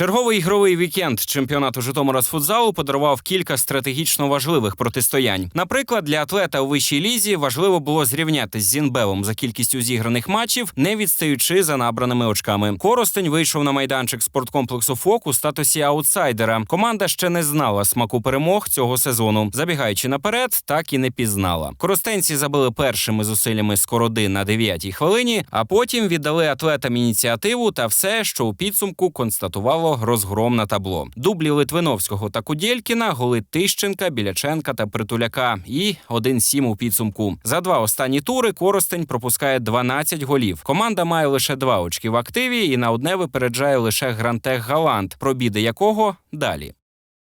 Черговий ігровий вікенд чемпіонату Житомира з футзалу подарував кілька стратегічно важливих протистоянь. Наприклад, для атлета у вищій лізі важливо було зрівнятися з Зінбевом за кількістю зіграних матчів, не відстаючи за набраними очками. Коростень вийшов на майданчик спорткомплексу ФОК у статусі аутсайдера. Команда ще не знала смаку перемог цього сезону. Забігаючи наперед, так і не пізнала. Коростенці забили першими зусиллями скороди на 9-й хвилині, а потім віддали атлетам ініціативу та все, що у підсумку констатувало розгром на табло. Дублі Литвиновського та Кудєлькіна, голи Тищенка, Біляченка та Притуляка і 1-7 у підсумку. За два останні тури Коростень пропускає 12 голів. Команда має лише два очки в активі і на одне випереджає лише Грантех Галант, пробіди якого далі.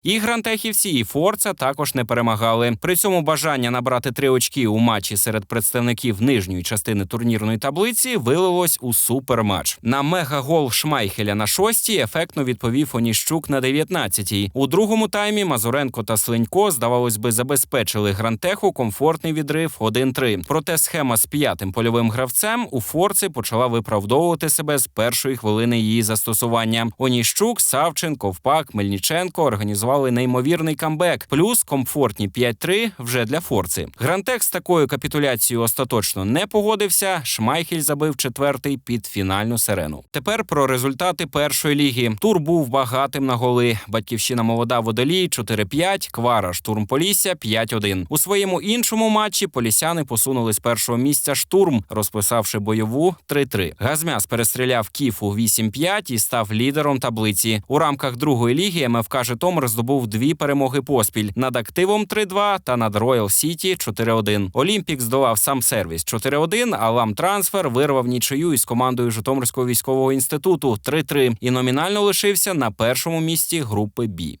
І грантехівці, і Форца також не перемагали. При цьому бажання набрати три очки у матчі серед представників нижньої частини турнірної таблиці вилилось у суперматч. На мегагол Шмайхеля на шостій ефектно відповів Оніщук на 19-й. У другому таймі Мазуренко та Слинько, здавалось би, забезпечили грантеху комфортний відрив 1-3. Проте схема з п'ятим польовим гравцем у Форці почала виправдовувати себе з першої хвилини її застосування. Оніщук, Савчин, Ковпак, Мельниченко організували неймовірний камбек, плюс комфортні 5-3 вже для Форци. Грантех з такою капітуляцією остаточно не погодився. Шмайхель забив четвертий під фінальну сирену. Тепер про результати першої ліги. Тур був багатим на голи. Батьківщина молода водолій 4-5, Квара штурм Полісся 5-1. У своєму іншому матчі полісяни посунули з першого місця штурм, розписавши бойову 3-3. Газмяс перестріляв Кіфу 8-5 і став лідером таблиці. У рамках другої ліги МФК Житомир здобув дві перемоги поспіль над активом 3-2 та над Роял Сіті 4-1. Олімпік здолав сам сервіс 4-1, а Лам Трансфер вирвав нічию із командою Житомирського військового інституту 3-3 і номінально лишився на першому місці групи Бі.